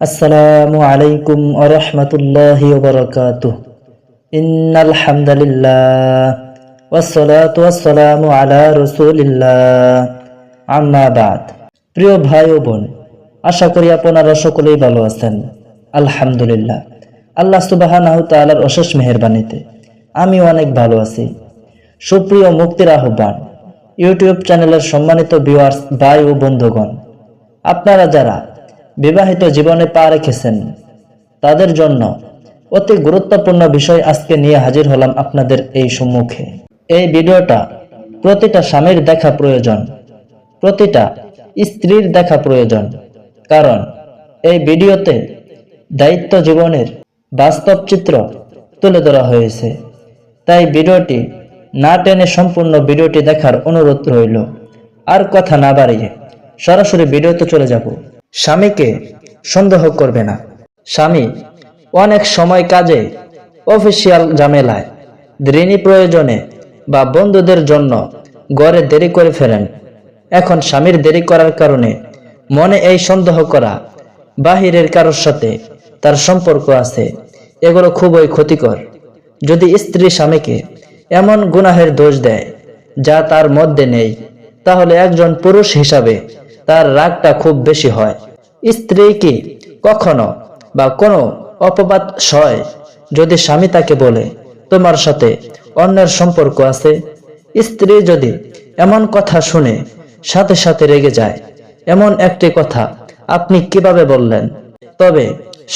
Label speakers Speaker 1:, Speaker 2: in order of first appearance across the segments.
Speaker 1: আসসালামু আলাইকুম আরহামতুল্লাহি ওবরাকাতুহ ইন্নাল হামদুলিল্লাহ ওয়াসসালাতু ওয়াসসালামু আলা রাসূলিল্লাহ। আম্মা বাদ। প্রিয় ভাই ও বোন, আশা করি আপনারা সকলেই ভালো আছেন। আলহামদুলিল্লাহ। আল্লাহ সুবাহানাহু তাআলার অশেষ মেহেরবানিতে আমি অনেক ভালো আছি। সুপ্রিয় মুক্তির আহ্বান, ইউটিউব চ্যানেলের সম্মানিত ভিউয়ার্স ভাই ও বন্ধুগণ, আপনারা যারা বিবাহিত জীবনে পা রেখেছেন। তাদের জন্য অতি গুরুত্বপূর্ণ বিষয় আজকে নিয়ে হাজির হলাম আপনাদের এই সম্মুখে। এই ভিডিওটা প্রতিটা স্বামীর দেখা প্রয়োজন, প্রতিটা স্ত্রীর দেখা প্রয়োজন। কারণ এই ভিডিওতে দায়িত্ব জীবনের বাস্তব চিত্র তুলে ধরা হয়েছে। তাই ভিডিওটি না টেনে সম্পূর্ণ ভিডিওটি দেখার অনুরোধ রইল। আর কথা না বাড়িয়ে সরাসরি ভিডিওতে চলে যাব। স্বামীকে সন্দেহ করবে না। স্বামী অনেক সময় কাজে অফিসিয়াল ঝামেলায়, ঋণী প্রয়োজনে বা বন্ধুদের জন্য গড়ে দেরি করে ফেলেন এখন স্বামীর দেরি করার কারণে মনে এই সন্দেহ করা বাহিরের কারোর সাথে তার সম্পর্ক আছে। এগুলো খুবই ক্ষতিকর। যদি স্ত্রী স্বামীকে এমন গুনাহের দোষ দেয় যা তার মধ্যে নেই, তাহলে একজন পুরুষ হিসাবে তার রাগটা খুব বেশি হয়। স্ত্রী কি কখনো বা কোনো অপবাদ সয় যদি স্বামী তাকে বলে, তোমার সাথে অন্যের সম্পর্ক আছে? স্ত্রী যদি এমন কথা শুনে সাথে সাথে রেগে যায়, এমন একটি কথা আপনি কীভাবে বললেন? তবে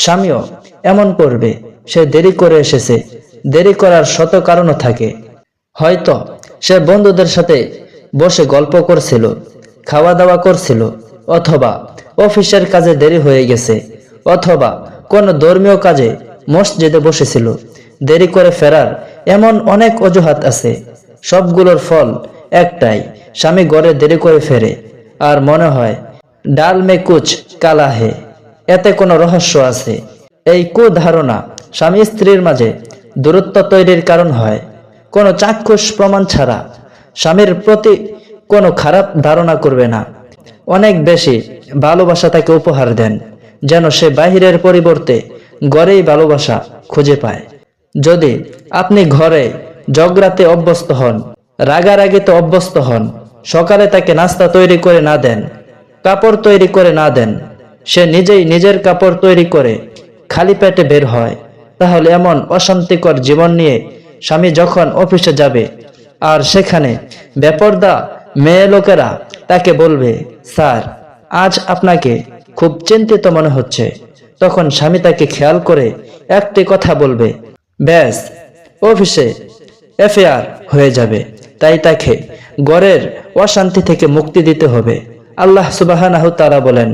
Speaker 1: স্বামীও এমন করবে, সে দেরি করে এসেছে, দেরি করার শত কারণও থাকে। হয়তো সে বন্ধুদের সাথে বসে গল্প করছিল খাওয়া দাওয়া করছিল, অথবা অফিসের কাজে দেরি হয়ে গেছে, অথবা কোনো ধর্মীয় কাজে মসজিদে বসেছিল, দেরি করে ফেরার এমন অনেক অজুহাত আছে। সবগুলোর ফল একটাই, স্বামী গড়ে দেরি করে ফেরে, আর মনে হয়, ডাল মে কুচ কালা হে, এতে কোনো রহস্য আছে। এই কুধারণা স্বামী স্ত্রীর মাঝে দূরত্ব তৈরির কারণ হয়। কোনো চাক্ষুষ প্রমাণ ছাড়া স্বামীর প্রতি কোনো খারাপ ধারণা করবে না। অনেক বেশি ভালোবাসা তাকে উপহার দেন, যেন সে বাহিরের পরিবর্তে ঘরেই ভালোবাসা খুঁজে পায়। যদি আপনি ঘরে জগরাতে অভ্যস্ত হন, রাগারাগিতে অভ্যস্ত হন, সকালে তাকে নাস্তা তৈরি করে না দেন, কাপড় তৈরি করে না দেন, সে নিজেই নিজের কাপড় তৈরি করে খালি পেটে বের হয়, তাহলে এমন অশান্তিকর জীবন নিয়ে স্বামী যখন অফিসে যাবে, আর সেখানে বেপর্দা মেয়ে লোকেরা তাকে বলবে, স্যার, আজ আপনাকে খুব চিন্তিত মনে হচ্ছে। তখন স্বামী তাকে খেয়াল করে একটি কথা বলবে, ব্যাস, অফিসে এফআইআর হয়ে যাবে, তাই তাকে গড়ের অশান্তি থেকে মুক্তি দিতে হবে। আল্লাহ সুবাহ তারা বলেন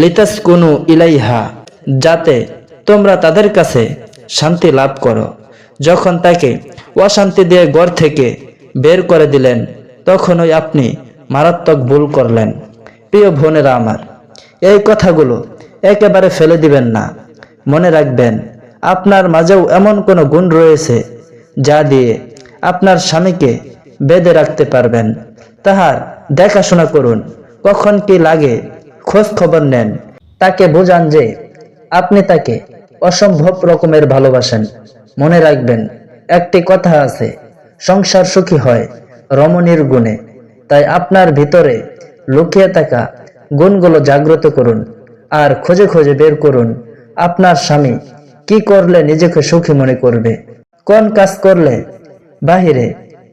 Speaker 1: লিতাস কুনু ইলাইহা, যাতে তোমরা তাদের কাছে শান্তি লাভ করো। যখন তাকে অশান্তি দিয়ে গড় থেকে বের করে দিলেন তখনই আপনি মারাত্মক ভুল করলেন। প্রিয় বোনেরা আমার, এই কথাগুলো একেবারে ফেলে দিবেন না। মনে রাখবেন, আপনার মাঝেও এমন কোনো গুণ রয়েছে যা দিয়ে আপনার স্বামীকে বেঁধে রাখতে পারবেন। তাহার দেখাশোনা করুন, কখন কি লাগে খোঁজ খবর নেন। তাকে বোঝান যে আপনি তাকে অসম্ভব রকমের ভালোবাসেন। মনে রাখবেন, একটি কথা আছে, সংসার সুখী হয় রমণীর গুণে। তাই আপনার ভিতরে লুকিয়ে থাকা গুণগুলো জাগ্রত করুন আর খোঁজে খোঁজে বের করুন, আপনার স্বামী কি করলে নিজেকে সুখী মনে করবে? কোন কাজ করলে বাহিরে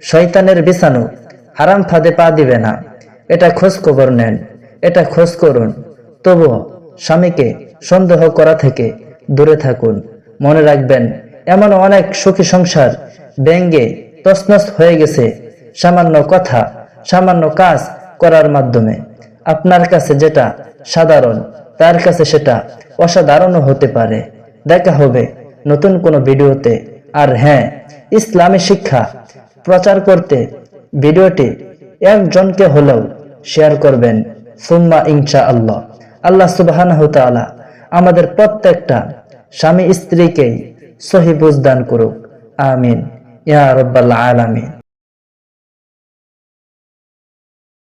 Speaker 1: শয়তানের বিছানো হারাম ফাঁদে পা দিবে না? এটা খোঁজ খবর নেন, এটা খোঁজ করুন। তবুও স্বামীকে সন্দেহ করা থেকে দূরে থাকুন। মনে রাখবেন, এমন অনেক সুখী সংসার ব্যঙ্গে তসনস হয়ে গেছে। সামান্য কথা, সামান্য কাজ করার মাধ্যমে। আপনার কাছে যেটা সাধারণ, তার কাছে সেটা অসাধারণও হতে পারে। দেখা হবে নতুন কোনো ভিডিওতে। আর হ্যাঁ ইসলামী শিক্ষা, প্রচার করতে ভিডিওটি একজনকে হলেও শেয়ার করবেন। সুম্মা ইনশা আল্লাহ আল্লাহ সুবাহ আমাদের প্রত্যেকটা স্বামী স্ত্রীকেই সহি বুঝদান করুক। আমিন। ইয়া রব্বাল্লাহ আলামিন।